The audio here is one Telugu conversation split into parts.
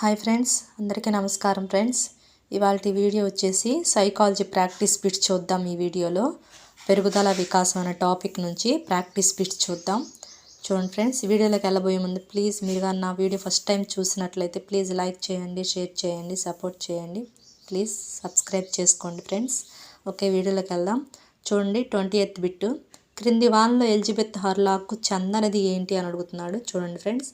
హాయ్ ఫ్రెండ్స్ అందరికీ నమస్కారం ఫ్రెండ్స్. ఇవాళ వీడియో వచ్చేసి సైకాలజీ ప్రాక్టీస్ బిట్స్ చూద్దాం ఈ వీడియోలో. పెరుగుదల వికాసం అనే టాపిక్ నుంచి ప్రాక్టీస్ బిట్స్ చూద్దాం. చూడండి ఫ్రెండ్స్ వీడియోలోకి వెళ్ళబోయే ముందు ప్లీజ్ మీరు నా వీడియో ఫస్ట్ టైం చూసినట్లయితే ప్లీజ్ లైక్ చేయండి షేర్ చేయండి సపోర్ట్ చేయండి. ప్లీజ్ సబ్స్క్రైబ్ చేసుకోండి ఫ్రెండ్స్ ఓకే వీడియోలోకి వెళ్దాం. చూడండి ట్వంటీ ఎయిత్ బిట్టు క్రింది వాన్లో ఎలిజబెత్ హర్లాకు చందనది ఏంటి అని అడుగుతున్నాడు. చూడండి ఫ్రెండ్స్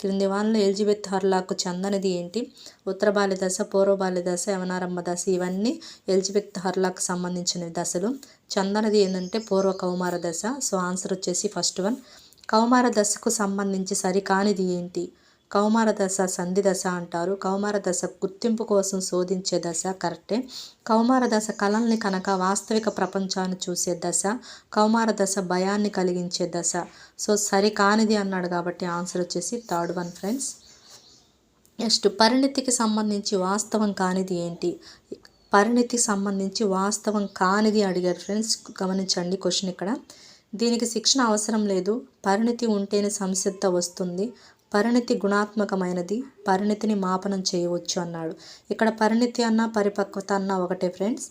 క్రింది వానలో ఎలిజబెత్ హర్లాకు చందనది ఏంటి? ఉత్తర బాల్య దశ పూర్వ బాల్య దశ యవనారంభ దశ ఇవన్నీ ఎలిజబెత్ హర్లాకు సంబంధించిన దశలు. చందనది ఏంటంటే పూర్వ కౌమార దశ. సో ఆన్సర్ వచ్చేసి ఫస్ట్ వన్. కౌమార దశకు సంబంధించి సరికానిది ఏంటి? కౌమార దశ సంధి దశ అంటారు. కౌమార దశ గుర్తింపు కోసం శోధించే దశ కరెక్టే. కౌమార దశ కళల్ని కనుక వాస్తవిక ప్రపంచాన్ని చూసే దశ కౌమార దశ భయాన్ని కలిగించే దశ. సో సరికానిది అన్నాడు కాబట్టి ఆన్సర్ వచ్చేసి థర్డ్ వన్ ఫ్రెండ్స్. నెక్స్ట్ పరిణితికి సంబంధించి వాస్తవం కానిది ఏంటి? పరిణితికి సంబంధించి వాస్తవం కానిది అడిగారు ఫ్రెండ్స్. గమనించండి క్వశ్చన్ ఇక్కడ. దీనికి శిక్షణ అవసరం లేదు. పరిణితి ఉంటేనే సంసిద్ధ వస్తుంది. పరిణితి గుణాత్మకమైనది. పరిణితిని మాపనం చేయవచ్చు అన్నాడు. ఇక్కడ పరిణితి అన్న పరిపక్వత అన్న ఒకటే ఫ్రెండ్స్.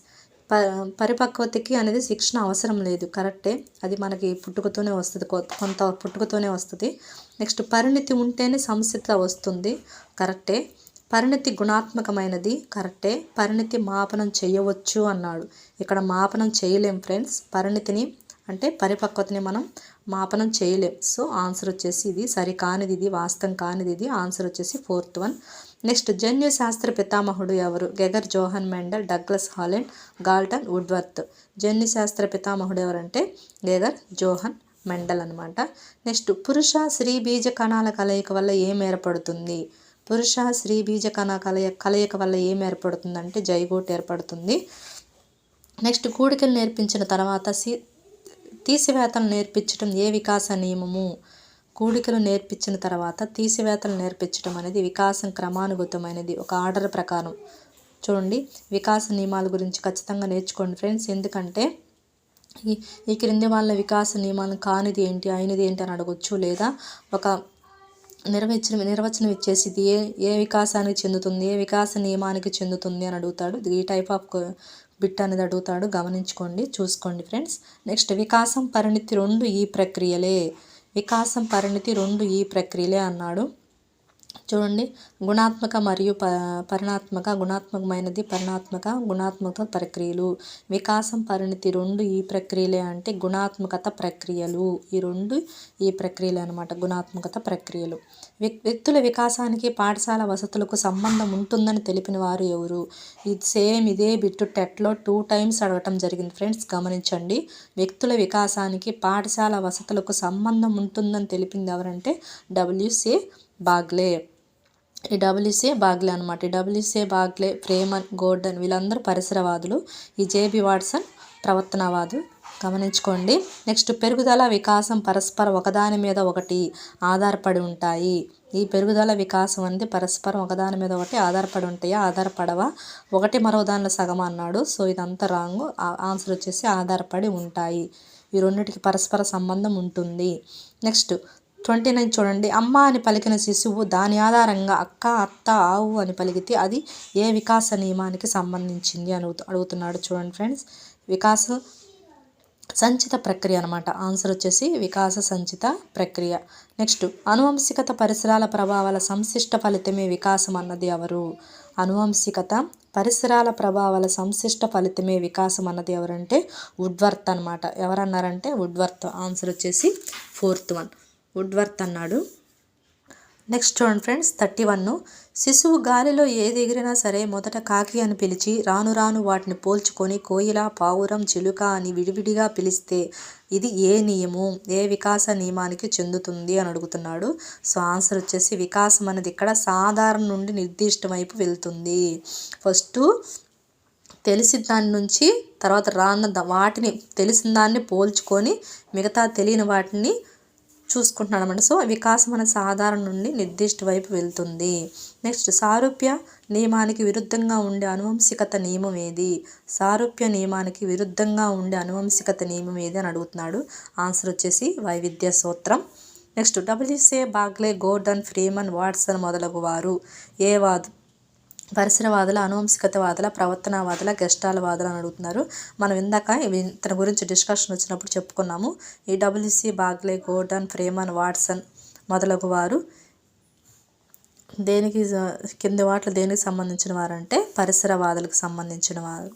ప పరిపక్వతకి అనేది శిక్షణ అవసరం లేదు. కరెక్టే. అది మనకి పుట్టుకతోనే వస్తుంది. కొంత పుట్టుకతోనే వస్తుంది. నెక్స్ట్ పరిణితి ఉంటేనే సంసిద్ధత వస్తుంది. కరెక్టే. పరిణితి గుణాత్మకమైనది. కరెక్టే. పరిణితి మాపనం చేయవచ్చు అన్నాడు. ఇక్కడ మాపనం చేయలేం ఫ్రెండ్స్. పరిణితిని అంటే పరిపక్వతని మనం మాపనం చేయలేం. సో ఆన్సర్ వచ్చేసి ఇది. సరికానిది ఇది వాస్తవం కానిది ఇది. ఆన్సర్ వచ్చేసి ఫోర్త్ వన్. నెక్స్ట్ జన్యు శాస్త్ర పితామహుడు ఎవరు? Gregor Johann Mendel Douglas Holland Galton Woodworth. జన్యు శాస్త్ర పితామహుడు ఎవరంటే? గెగర్ జోహన్ మెండల్ అనమాట నెక్స్ట్ పురుష స్త్రీ బీజ కణాల కలయిక వల్ల ఏం ఏర్పడుతుంది? పురుష స్త్రీ బీజ కణ కలయ కలయిక వల్ల ఏం ఏర్పడుతుందంటే జైగోట్ ఏర్పడుతుంది. నెక్స్ట్ కూడికలు నేర్పించిన తర్వాత సి తీసివేతలు నేర్పించడం ఏ వికాస నియమము? కూడికలు నేర్పించిన తర్వాత తీసివేతలు నేర్పించడం అనేది వికాసం క్రమానుగతమైనది. ఒక ఆర్డర్ ప్రకారం. చూడండి వికాస నియమాల గురించి ఖచ్చితంగా నేర్చుకోండి ఫ్రెండ్స్. ఎందుకంటే ఈ ఈ క్రింది వాళ్ళ వికాస నియమాలను కానిది ఏంటి అయినది ఏంటి అని అడగొచ్చు. లేదా ఒక నిర్వచనం నిర్వచనం ఇచ్చేసి ఇది ఏ ఏ వికాసానికి చెందుతుంది ఏ వికాస నియమానికి చెందుతుంది అని అడుగుతాడు. ఈ టైప్ ఆఫ్ బిట్ అనేది అడుగుతాడు. గమనించుకోండి చూసుకోండి ఫ్రెండ్స్. నెక్స్ట్ వికాసం పరిణితి రెండు ఈ ప్రక్రియలే. వికాసం పరిణితి రెండు ఈ ప్రక్రియలే అన్నాడు. చూడండి గుణాత్మక మరియు ప పరిణాత్మక గుణాత్మకమైనది పరిణాత్మక గుణాత్మక ప్రక్రియలు. వికాసం పరిణితి రెండు ఈ ప్రక్రియలే అంటే గుణాత్మకత ప్రక్రియలు. ఈ రెండు ఈ ప్రక్రియలు అనమాట గుణాత్మకత ప్రక్రియలు. వ్యక్తుల వికాసానికి పాఠశాల వసతులకు సంబంధం ఉంటుందని తెలిపిన వారు ఎవరు? ఇది సేమ్ ఇదే బిట్టు టెట్లో టూ టైమ్స్ అడగటం జరిగింది. ఫ్రెండ్స్ గమనించండి. వ్యక్తుల వికాసానికి పాఠశాల వసతులకు సంబంధం ఉంటుందని తెలిపింది ఎవరంటే డబ్ల్యూసే బాగ్లే. ఈ డబ్ల్యూసే బాగ్లే అనమాట ఈ డబ్ల్యూసే బాగ్లే ప్రేమన్ గోర్డన్ వీళ్ళందరూ పరిసరవాదులు. ఈ జేబి వాట్సన్ ప్రవర్తనవాదు. గమనించుకోండి. నెక్స్ట్ పెరుగుదల వికాసం పరస్పర ఒకదాని మీద ఒకటి ఆధారపడి ఉంటాయి. ఈ పెరుగుదల వికాసం అనేది పరస్పరం ఒకదాని మీద ఒకటి ఆధారపడి ఉంటాయా? ఆధారపడవా? ఒకటి మరో దానిలో సగం అన్నాడు. సో ఇదంతా రాంగ్. ఆన్సర్ వచ్చేసి ఆధారపడి ఉంటాయి. ఈ రెండింటికి పరస్పర సంబంధం ఉంటుంది. నెక్స్ట్ ట్వంటీ నైన్ చూడండి. అమ్మ అని పలికిన శిశువు దాని ఆధారంగా అక్క అత్త ఆవు అని పలికితే అది ఏ వికాస నియమానికి సంబంధించింది అని అడుగుతున్నాడు చూడండి ఫ్రెండ్స్. వికాస సంచిత ప్రక్రియ అనమాట ఆన్సర్ వచ్చేసి వికాస సంచిత ప్రక్రియ. నెక్స్ట్ అనువంశికత పరిసరాల ప్రభావాల సంశిష్ట ఫలితమే వికాసం అన్నది ఎవరు? అనువంశికత పరిసరాల ప్రభావాల సంశిష్ట ఫలితమే వికాసం అన్నది ఎవరంటే వుడ్వర్త్ అనమాట ఎవరన్నారంటే వుడ్వర్త్ ఆన్సర్ వచ్చేసి ఫోర్త్ వన్ వుడ్వర్త్ అన్నాడు. నెక్స్ట్ చూడండి ఫ్రెండ్స్ థర్టీ వన్ శిశువు గాలిలో ఏది ఎగిరినా సరే మొదట కాకి అని పిలిచి రాను రాను వాటిని పోల్చుకొని కోయిల పావురం చిలుక అని విడివిడిగా పిలిస్తే ఇది ఏ నియమం? ఏ వికాస నియమానికి చెందుతుంది? అని అడుగుతున్నాడు. సో ఆన్సర్ వచ్చేసి వికాసం అనేది ఇక్కడ సాధారణ నుండి నిర్దిష్ట వైపు వెళ్తుంది. ఫస్ట్ తెలిసిన దాని నుంచి తర్వాత రాన్న వాటిని తెలిసిన దాన్ని పోల్చుకొని మిగతా తెలియని వాటిని చూసుకుంటున్నాడు అనమాట సో వికాసం అనే సాధారణ నుండి నిర్దిష్ట వైపు వెళ్తుంది. నెక్స్ట్ సారూప్య నియమానికి విరుద్ధంగా ఉండే అనువంశికత నియమం ఏది? సారూప్య నియమానికి విరుద్ధంగా ఉండే అనువంశికత నియమం ఏది అని అడుగుతున్నాడు. ఆన్సర్ వచ్చేసి వైవిధ్య సూత్రం. Next W C Bagley Gordon Freeman Watson మొదలగు వారు ఏ వాదు పరిసరవాదుల అనువంశికతవాదుల ప్రవర్తనవాదుల గెస్టాలవాదులు అని అడుగుతున్నారు. మనం ఇందాక ఇతని గురించి డిస్కషన్ వచ్చినప్పుడు చెప్పుకున్నాము. ఈ W C Bagley Gordon Freeman Watson మొదలగు వారు. దేనికి కింద కింది వాటిలో దేనికి సంబంధించిన వారంటే పరిసరవాదులకు సంబంధించిన వారు.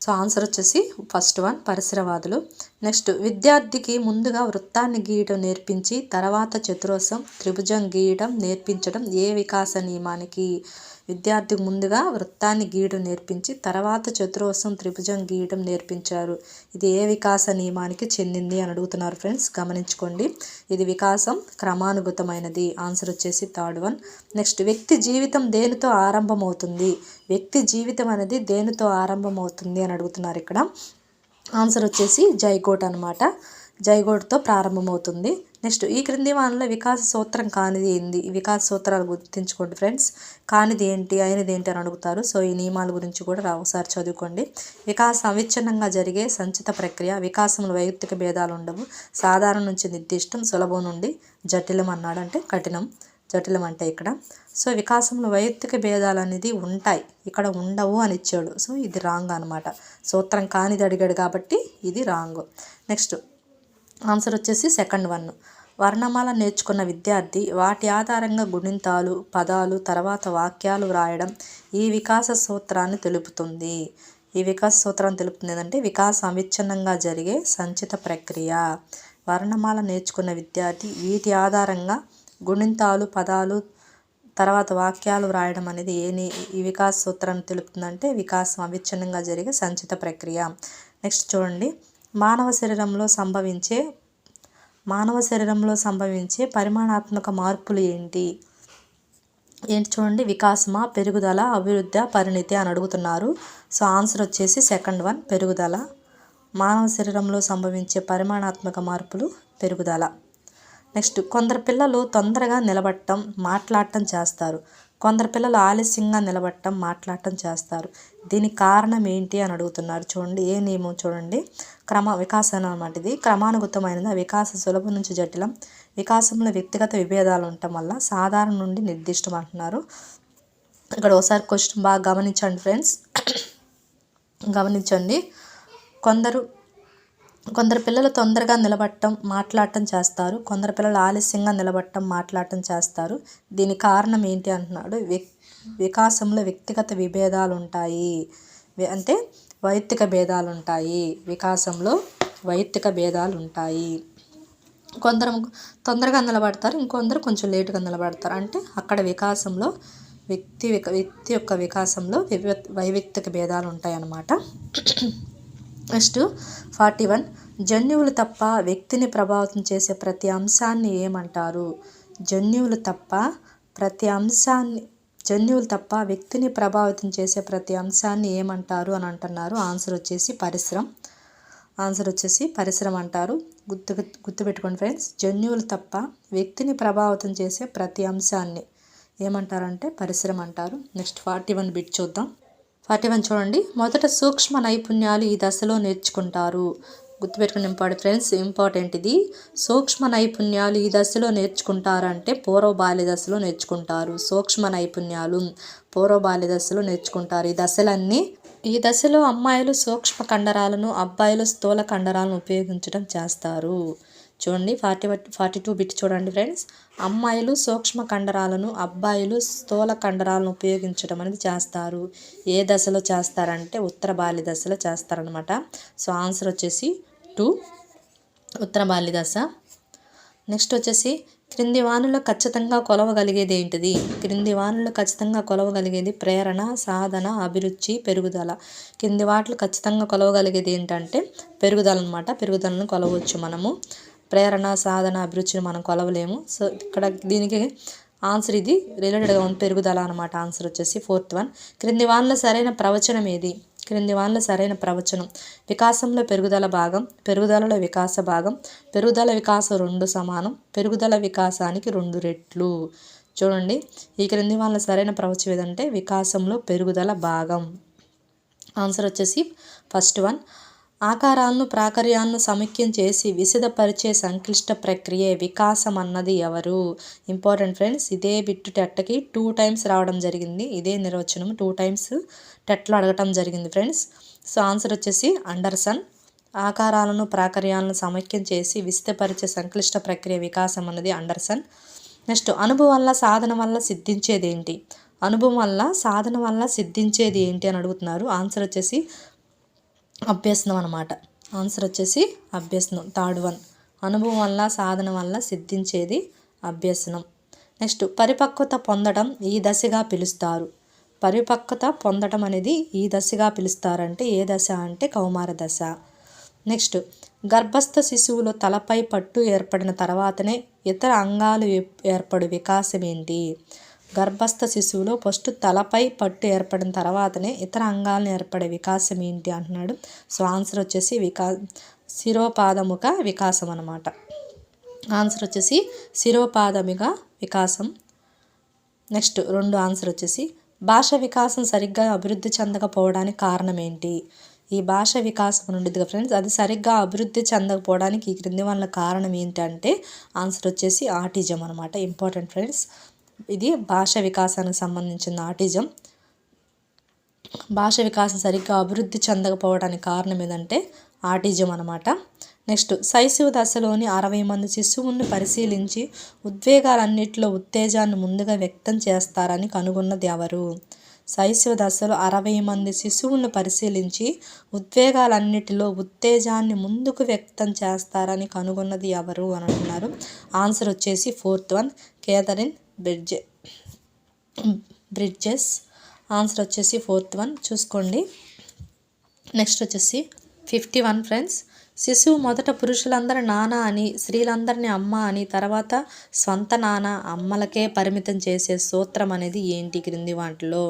సో ఆన్సర్ వచ్చేసి ఫస్ట్ వన్ పరిసరవాదులు. నెక్స్ట్ విద్యార్థికి ముందుగా వృత్తాన్ని గీయడం నేర్పించి తర్వాత చతురస్రం త్రిభుజం గీయడం నేర్పించడం ఏ వికాస నియమానికి విద్యార్థికి ముందుగా వృత్తాన్ని గీయడం నేర్పించి తర్వాత చతురస్రం త్రిభుజం గీయడం నేర్పించారు. ఇది ఏ వికాస నియమానికి చెందింది అని అడుగుతున్నారు ఫ్రెండ్స్. గమనించుకోండి. ఇది వికాసం క్రమానుగతమైనది. ఆన్సర్ వచ్చేసి థర్డ్ వన్. నెక్స్ట్ వ్యక్తి జీవితం దేనితో ఆరంభమవుతుంది? వ్యక్తి జీవితం అనేది దేనితో ఆరంభమవుతుంది అని అడుగుతున్నారు ఇక్కడ. ఆన్సర్ వచ్చేసి జైకోట్ అనమాట జైగోడ్తో ప్రారంభమవుతుంది. నెక్స్ట్ ఈ క్రింది వానలో వికాస సూత్రం కానిది ఏంది? వికాస సూత్రాలు గుర్తించుకోండి ఫ్రెండ్స్. కానిది ఏంటి? అయినది ఏంటి అని అడుగుతారు. సో ఈ నియమాల గురించి కూడా ఒకసారి చదువుకోండి. వికాసం అవిచ్ఛిన్నంగా జరిగే సంచిత ప్రక్రియ వికాసంలో వైయక్తిక భేదాలు ఉండవు. సాధారణ నుంచి నిర్దిష్టం సులభం నుండి జటిలం అన్నాడు అంటే కఠినం. జటిలం అంటే ఇక్కడ. సో వికాసంలో వైయక్తిక భేదాలు అనేది ఉంటాయి. ఇక్కడ ఉండవు అని ఇచ్చాడు. సో ఇది రాంగ్ అనమాట సూత్రం కానిది అడిగాడు కాబట్టి ఇది రాంగ్. నెక్స్ట్ ఆన్సర్ వచ్చేసి సెకండ్ వన్ వర్ణమాల నేర్చుకున్న విద్యార్థి వాటి ఆధారంగా గుణింతాలు పదాలు తర్వాత వాక్యాలు వ్రాయడం ఈ వికాస సూత్రాన్ని తెలుపుతుంది. ఈ వికాస సూత్రాన్ని తెలుపుతుంది ఏంటంటే వికాసం అవిచ్ఛిన్నంగా జరిగే సంచిత ప్రక్రియ. వర్ణమాల నేర్చుకున్న విద్యార్థి వీటి ఆధారంగా గుణింతాలు పదాలు తర్వాత వాక్యాలు వ్రాయడం అనేది ఏని ఈ వికాస సూత్రాన్ని తెలుపుతుందంటే వికాసం అవిచ్ఛిన్నంగా జరిగే సంచిత ప్రక్రియ. నెక్స్ట్ చూడండి. మానవ శరీరంలో సంభవించే మానవ శరీరంలో సంభవించే పరిమాణాత్మక మార్పులు ఏంటి? ఏంటి చూడండి వికాసమా పెరుగుదల అభివృద్ధి పరిణితి అని అడుగుతున్నారు. సో ఆన్సర్ వచ్చేసి సెకండ్ వన్ పెరుగుదల. మానవ శరీరంలో సంభవించే పరిమాణాత్మక మార్పులు పెరుగుదల. నెక్స్ట్ కొందరు పిల్లలు తొందరగా నిలబడటం మాట్లాడటం చేస్తారు. కొందరు పిల్లలు ఆలస్యంగా నిలబడటం మాట్లాడటం చేస్తారు. దీనికి కారణం ఏంటి అని అడుగుతున్నారు. చూడండి ఏ నియమం చూడండి. క్రమ వికాసనం అనమాట ఇది క్రమానుగతమైనది? ఆ వికాస సులభం నుంచి జటిలం. వికాసంలో వ్యక్తిగత విభేదాలు ఉండటం వల్ల సాధారణ నుండి నిర్దిష్టం అంటున్నారు ఇక్కడ ఒకసారి క్వశ్చన్ బాగా గమనించండి ఫ్రెండ్స్. గమనించండి. కొందరు కొందరు పిల్లలు తొందరగా నిలబడటం మాట్లాడటం చేస్తారు. కొందరు పిల్లలు ఆలస్యంగా నిలబట్టం మాట్లాడటం చేస్తారు. దీని కారణం ఏంటి అంటున్నాడు. వి వికాసంలో వ్యక్తిగత విభేదాలు ఉంటాయి. అంటే వైయక్తిక భేదాలు ఉంటాయి వికాసంలో వైయక్తిక భేదాలు ఉంటాయి కొందరు తొందరగా నిలబడతారు ఇంకొందరు కొంచెం లేటుగా నిలబడతారు. అంటే అక్కడ వికాసంలో వ్యక్తి విక వ్యక్తి యొక్క వికాసంలో వివ వైవిక్తిక భేదాలు ఉంటాయి అన్నమాట నెక్స్ట్ ఫార్టీ వన్. జన్యువులు తప్ప వ్యక్తిని ప్రభావితం చేసే ప్రతి అంశాన్ని ఏమంటారు? జన్యువులు తప్ప ప్రతి అంశాన్ని జన్యువులు తప్ప వ్యక్తిని ప్రభావితం చేసే ప్రతి అంశాన్ని ఏమంటారు అని అంటున్నారు. ఆన్సర్ వచ్చేసి పరిశ్రమ. ఆన్సర్ వచ్చేసి పరిశ్రమ అంటారు. గుర్తు గుర్తుపెట్టుకోండి ఫ్రెండ్స్. జన్యువులు తప్ప వ్యక్తిని ప్రభావితం చేసే ప్రతి అంశాన్ని ఏమంటారంటే పరిశ్రమ అంటారు. నెక్స్ట్ ఫార్టీ వన్ బిట్ చూద్దాం. ఫార్టీ వన్ చూడండి. మొదట సూక్ష్మ నైపుణ్యాలు ఈ దశలో నేర్చుకుంటారు. గుర్తుపెట్టుకుని ఇంపార్టెంట్ ఫ్రెండ్స్ ఇంపార్టెంట్ ఇది సూక్ష్మ నైపుణ్యాలు ఈ దశలో నేర్చుకుంటారంటే పూర్వ బాల్య దశలో నేర్చుకుంటారు. సూక్ష్మ నైపుణ్యాలు పూర్వ బాల్య దశలో నేర్చుకుంటారు. ఈ దశలన్నీ ఈ దశలో అమ్మాయిలు సూక్ష్మ కండరాలను అబ్బాయిలు స్థూల కండరాలను ఉపయోగించడం చేస్తారు. చూడండి ఫార్టీ ఫార్టీ టూ బిట్ చూడండి ఫ్రెండ్స్. అమ్మాయిలు సూక్ష్మ కండరాలను అబ్బాయిలు స్థూల కండరాలను ఉపయోగించడం అనేది చేస్తారు. ఏ దశలో చేస్తారంటే ఉత్తర బాల్య దశలో చేస్తారనమాట సో ఆన్సర్ వచ్చేసి టూ ఉత్తర బాల్య దశ. నెక్స్ట్ వచ్చేసి క్రింది వానులు ఖచ్చితంగా కొలవగలిగేది ఏంటిది? క్రింది వానులు ఖచ్చితంగా కొలవగలిగేది ప్రేరణ సాధన అభిరుచి పెరుగుదల. కింది వాటిలో ఖచ్చితంగా కొలవగలిగేది ఏంటంటే పెరుగుదల అనమాట పెరుగుదలను కొలవచ్చు మనము. ప్రేరణ సాధన అభిరుచిని మనం కొలవలేము. సో ఇక్కడ దీనికి ఆన్సర్ ఇది. రిలేటెడ్గా ఉంది పెరుగుదల అనమాట ఆన్సర్ వచ్చేసి ఫోర్త్ వన్. క్రింది వానలో సరైన ప్రవచనం ఏది? క్రింది వాన్ల సరైన ప్రవచనం. వికాసంలో పెరుగుదల భాగం పెరుగుదలలో వికాస భాగం పెరుగుదల వికాసం రెండు సమానం పెరుగుదల వికాసానికి రెండు రెట్లు. చూడండి ఈ క్రింది వాళ్ళ సరైన ప్రవచనం ఏదంటే వికాసంలో పెరుగుదల భాగం. ఆన్సర్ వచ్చేసి ఫస్ట్ వన్. ఆకారాలను ప్రాకార్యాలను సమైక్యం చేసి విశదపరిచే సంక్లిష్ట ప్రక్రియే వికాసం అన్నది ఎవరు? ఇంపార్టెంట్ ఫ్రెండ్స్ ఇదే బిట్టు టెట్టకి టూ టైమ్స్ రావడం జరిగింది. ఇదే నిర్వచనం టూ టైమ్స్ టెట్లో అడగటం జరిగింది ఫ్రెండ్స్. సో ఆన్సర్ వచ్చేసి అండర్సన్. ఆకారాలను ప్రాకార్యాలను సమైక్యం చేసి విస్తపరిచే సంక్లిష్ట ప్రక్రియ వికాసం అన్నది అండర్సన్. నెక్స్ట్ అనుభవం వల్ల సాధన వల్ల సిద్ధించేది ఏంటి అనుభవం వల్ల సాధన వల్ల సిద్ధించేది ఏంటి అని అడుగుతున్నారు. ఆన్సర్ వచ్చేసి అభ్యసనం అనమాట ఆన్సర్ వచ్చేసి అభ్యసనం థర్డ్ వన్ అనుభవం వల్ల సాధన వల్ల సిద్ధించేది అభ్యసనం. నెక్స్ట్ పరిపక్వత పొందడం ఈ దశగా పిలుస్తారు. పరిపక్వత పొందడం అనేది ఈ దశగా పిలుస్తారంటే ఏ దశ అంటే కౌమార దశ. నెక్స్ట్ గర్భస్థ శిశువులో తలపై పట్టు ఏర్పడిన తర్వాతనే ఇతర అంగాలు ఏర్పడు వికాసం ఏంటి గర్భస్థ శిశువులో ఫస్ట్ తలపై పట్టు ఏర్పడిన తర్వాతనే ఇతర అంగాలను ఏర్పడే వికాసం ఏంటి అంటున్నాడు. సో ఆన్సర్ వచ్చేసి వికా శిరోపాదముఖ వికాసం అనమాట ఆన్సర్ వచ్చేసి శిరోపాదమిక వికాసం. నెక్స్ట్ రెండు ఆన్సర్ వచ్చేసి భాష వికాసం సరిగ్గా అభివృద్ధి చెందకపోవడానికి కారణం ఏంటి? ఈ భాష వికాసం ఉండిద్దిగా ఫ్రెండ్స్ అది సరిగ్గా అభివృద్ధి చెందకపోవడానికి ఈ క్రింది వల్ల కారణం ఏంటంటే ఆన్సర్ వచ్చేసి ఆటిజం అనమాట ఇంపార్టెంట్ ఫ్రెండ్స్. ఇది భాష వికాసానికి సంబంధించిన ఆటిజం భాష వికాసం సరిగ్గా అభివృద్ధి చెందకపోవడానికి కారణం ఏదంటే ఆటిజం అనమాట నెక్స్ట్ శైశవ దశలోని అరవై మంది శిశువుని పరిశీలించి ఉద్వేగాలన్నింటిలో ఉత్తేజాన్ని ముందుగా వ్యక్తం చేస్తారని కనుగొన్నది ఎవరు? శైశవ దశలో అరవై మంది శిశువులను పరిశీలించి ఉద్వేగాలన్నిటిలో ఉత్తేజాన్ని ముందుకు వ్యక్తం చేస్తారని కనుగొన్నది ఎవరు అని అంటున్నారు. ఆన్సర్ వచ్చేసి fourth one Catherine Bridge Bridges. Answer వచ్చేసి ఫోర్త్ వన్ చూసుకోండి. నెక్స్ట్ వచ్చేసి ఫిఫ్టీ వన్ ఫ్రెండ్స్ శిశువు మొదట పురుషులందరి నాన్న అని స్త్రీలందరినీ అమ్మ అని తర్వాత స్వంత నాన్న అమ్మలకే పరిమితం చేసే సూత్రం అనేది ఏంటి క్రింది వాటిలో?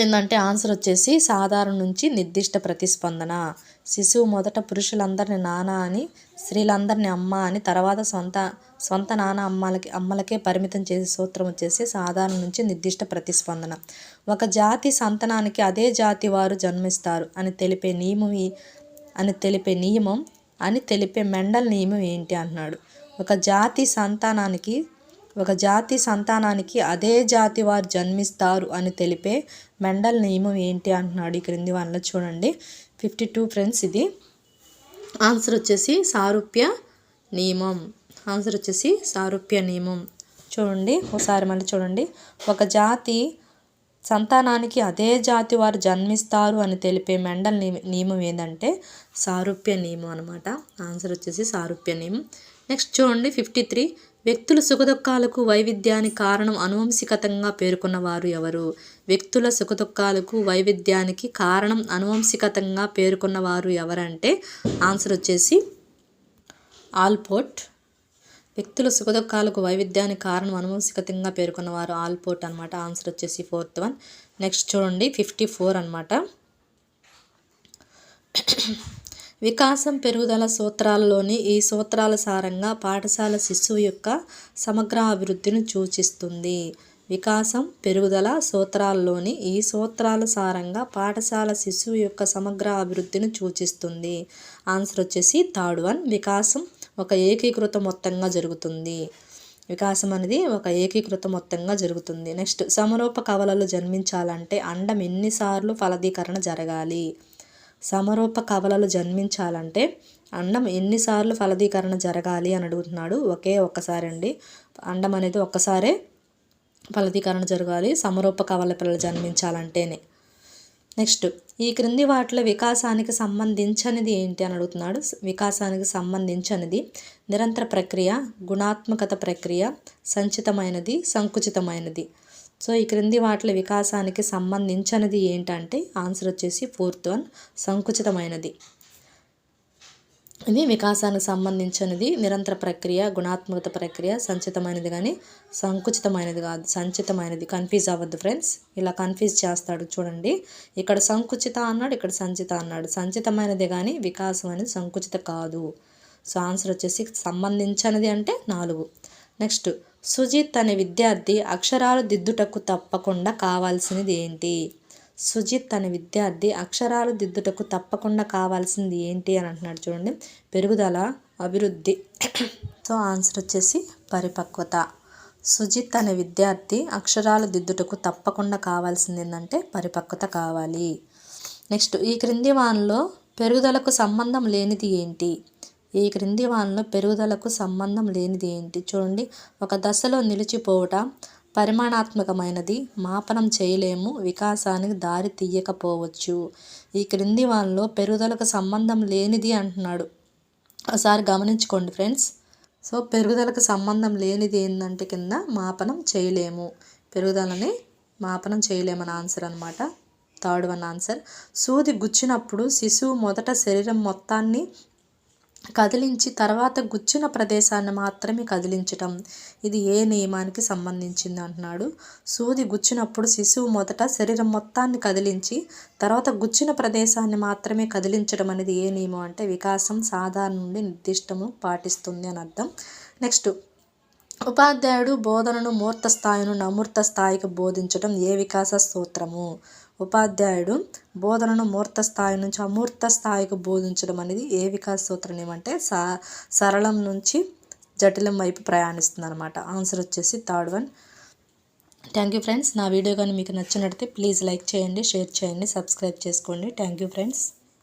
ఏంటంటే ఆన్సర్ వచ్చేసి సాధారణ నుంచి నిర్దిష్ట ప్రతిస్పందన. శిశువు మొదట పురుషులందరిని నాన్న అని స్త్రీలందరినీ అమ్మ అని తర్వాత సొంత సొంత నాన్న అమ్మలకి అమ్మలకే పరిమితం చేసే సూత్రం వచ్చేసి సాధారణ నుంచి నిర్దిష్ట ప్రతిస్పందన. ఒక జాతి సంతనానికి అదే జాతి వారు జన్మిస్తారు అని తెలిపే నియమం అని తెలిపే నియమం అని తెలిపే మెండల్ నియమం ఏంటి అంటున్నాడు. ఒక జాతి సంతానానికి ఒక జాతి సంతానానికి అదే జాతి వారు జన్మిస్తారు అని తెలిపే మెండల్ నియమం ఏంటి అంటున్నాడు ఈ క్రింది వాళ్ళ చూడండి. ఫిఫ్టీ టూ ఫ్రెండ్స్ ఇది. ఆన్సర్ వచ్చేసి సారూప్య నియమం ఆన్సర్ వచ్చేసి సారూప్య నియమం చూడండి ఒకసారి మళ్ళీ చూడండి. ఒక జాతి సంతానానికి అదే జాతి వారు జన్మిస్తారు అని తెలిపే మెండల్ నియమం ఏంటంటే సారూప్య నియమం అనమాట ఆన్సర్ వచ్చేసి సారూప్య నియమం నెక్స్ట్ చూడండి ఫిఫ్టీ త్రీ వ్యక్తుల సుఖదుఖాలకు వైవిధ్యానికి కారణం అనువంశికతంగా పేర్కొన్న వారు ఎవరు? వ్యక్తుల సుఖదుఖాలకు వైవిధ్యానికి కారణం అనువంశికతంగా పేర్కొన్న వారు ఎవరంటే ఆన్సర్ వచ్చేసి ఆల్పోర్ట్. వ్యక్తుల సుఖదుఖాలకు వైవిధ్యానికి కారణం అనువంశికతంగా పేర్కొన్నవారు ఆల్పోర్ట్ అనమాట ఆన్సర్ వచ్చేసి ఫోర్త్ వన్. నెక్స్ట్ చూడండి ఫిఫ్టీ ఫోర్ అనమాట వికాసం పెరుగుదల సూత్రాలలోని ఈ సూత్రాల సారంగా పాఠశాల శిశువు యొక్క సమగ్ర అభివృద్ధిని సూచిస్తుంది. వికాసం పెరుగుదల సూత్రాల్లోని ఈ సూత్రాల సారంగా పాఠశాల శిశువు యొక్క సమగ్ర అభివృద్ధిని సూచిస్తుంది. ఆన్సర్ వచ్చేసి థర్డ్ వన్ వికాసం ఒక ఏకీకృత మొత్తంగా జరుగుతుంది. వికాసం అనేది ఒక ఏకీకృత మొత్తంగా జరుగుతుంది. నెక్స్ట్ సమరూప కవలలు జన్మించాలంటే అండం ఎన్నిసార్లు ఫలదీకరణ జరగాలి? సమరూప కవలలు జన్మించాలంటే అండం ఎన్నిసార్లు ఫలదీకరణ జరగాలి అని అడుగుతున్నాడు. ఒకే ఒక్కసారి అండి. అండం అనేది ఒక్కసారే ఫలదీకరణ జరగాలి సమరూప కవల పిల్లలు జన్మించాలంటేనే. నెక్స్ట్ ఈ క్రింది వాటిలో వికాసానికి సంబంధించనిది ఏంటి అని అడుగుతున్నాడు. వికాసానికి సంబంధించనిది నిరంతర ప్రక్రియ గుణాత్మకత ప్రక్రియ సంచితమైనది సంకుచితమైనది. సో ఈ క్రింది వాటిలో వికాసానికి సంబంధించినది ఏంటంటే ఆన్సర్ వచ్చేసి ఫోర్త్ వన్ సంకుచితమైనది. ఇది వికాసానికి సంబంధించినది నిరంతర ప్రక్రియ గుణాత్మకత ప్రక్రియ సంచితమైనది కానీ సంకుచితమైనది కాదు సంచితమైనది. కన్ఫ్యూజ్ అవ్వద్దు ఫ్రెండ్స్ ఇలా కన్ఫ్యూజ్ చేస్తాడు చూడండి. ఇక్కడ సంకుచిత అన్నాడు ఇక్కడ సంచిత అన్నాడు. సంచితమైనది కానీ వికాసం అనేది సంకుచిత కాదు. సో ఆన్సర్ వచ్చేసి సంబంధించినది అంటే నాలుగు. నెక్స్ట్ సుజిత్ అనే విద్యార్థి అక్షరాలు దిద్దుటకు తప్పకుండా కావాల్సినది ఏంటి సుజిత్ అనే విద్యార్థి అక్షరాలు దిద్దుటకు తప్పకుండా కావాల్సింది ఏంటి అని అంటున్నాడు చూడండి. పెరుగుదల అభివృద్ధి. సో ఆన్సర్ వచ్చేసి పరిపక్వత. సుజిత్ అనే విద్యార్థి అక్షరాలు దిద్దుటకు తప్పకుండా కావాల్సింది ఏంటంటే పరిపక్వత కావాలి. నెక్స్ట్ ఈ క్రింది వానలో పెరుగుదలకు సంబంధం లేనిది ఏంటి? ఈ క్రింది వానలో పెరుగుదలకు సంబంధం లేనిది ఏంటి? చూడండి. ఒక దశలో నిలిచిపోవుట పరిమాణాత్మకమైనది. మాపనం చేయలేము. వికాసానికి దారి తీయకపోవచ్చు. ఈ క్రింది వానలో పెరుగుదలకు సంబంధం లేనిది అంటున్నాడు. ఒకసారి గమనించుకోండి ఫ్రెండ్స్. సో పెరుగుదలకు సంబంధం లేనిది ఏంటంటే కింద మాపనం చేయలేము. పెరుగుదలని మాపనం చేయలేమని ఆన్సర్ అనమాట థర్డ్ వన్ ఆన్సర్. సూది గుచ్చినప్పుడు శిశువు మొదట శరీరం మొత్తాన్ని కదిలించి తర్వాత గుచ్చిన ప్రదేశాన్ని మాత్రమే కదిలించటం. ఇది ఏ నియమానికి సంబంధించింది అంటున్నాడు. సూది గుచ్చినప్పుడు శిశువు మొదట శరీరం మొత్తాన్ని కదిలించి తర్వాత గుచ్చిన ప్రదేశాన్ని మాత్రమే కదిలించడం అనేది ఏ నియమం అంటే వికాసం సాధారణ నుండి నిర్దిష్టము పాటిస్తుంది అని అర్థం. నెక్స్ట్ ఉపాధ్యాయుడు బోధనను మూర్త స్థాయి నుండి అమూర్త స్థాయికి బోధించడం ఏ వికాస సూత్రము ఉపాధ్యాయుడు బోధనను మూర్త స్థాయి నుంచి అమూర్త స్థాయికి బోధించడం అనేది ఏ వికాస సూత్రం ఏమంటే స సరళం నుంచి జటిలం వైపు ప్రయాణిస్తుంది అనమాట ఆన్సర్ వచ్చేసి third one. Thank you friends. నా వీడియో కానీ మీకు నచ్చినట్లయితే ప్లీజ్ లైక్ చేయండి షేర్ చేయండి సబ్స్క్రైబ్ చేసుకోండి. Thank you friends.